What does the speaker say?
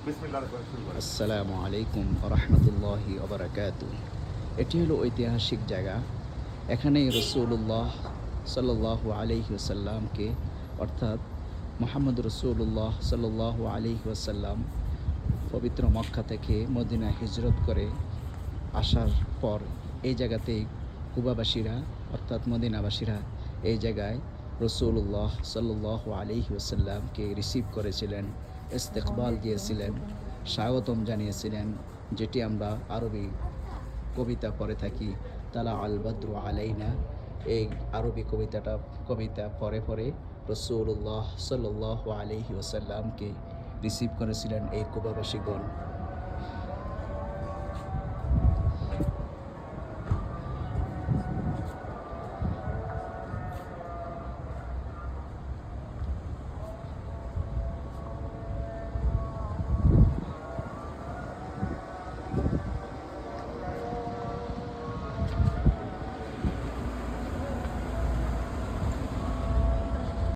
আসসালামু আলাইকুম রহমতুল্লাহি ওবরাকাতু এটি হলো ঐতিহাসিক জায়গা। এখানেই রসুল্লাহ সাল্লাহ আলহি ওসাল্লামকে অর্থাৎ মোহাম্মদ রসুল্লাহ সাল্লাহ আলহি ওসাল্লাম পবিত্র মক্কা থেকে মদিনা হিজরত করে আসার পর এই জায়গাতেই কুবাবাসীরা, অর্থাৎ মদিনাবাসীরা এই জায়গায় রসুল্লাহ সাল্লাহ আলহি ওসাল্লামকে রিসিভ করেছিলেন। ইস্তেকবাল দিয়েছিলেন, স্বাগতম জানিয়েছিলেন, যেটি আমরা আরবি কবিতা পড়ে থাকি, তালা আল বদ্রু আলাইনা। এই আরবি কবিতাটা, কবিতা পরে পরে রসুল্লাহ সাল্লাহ আলহি ওসাল্লামকে রিসিভ করেছিলেন এই কুবাবাসীগণ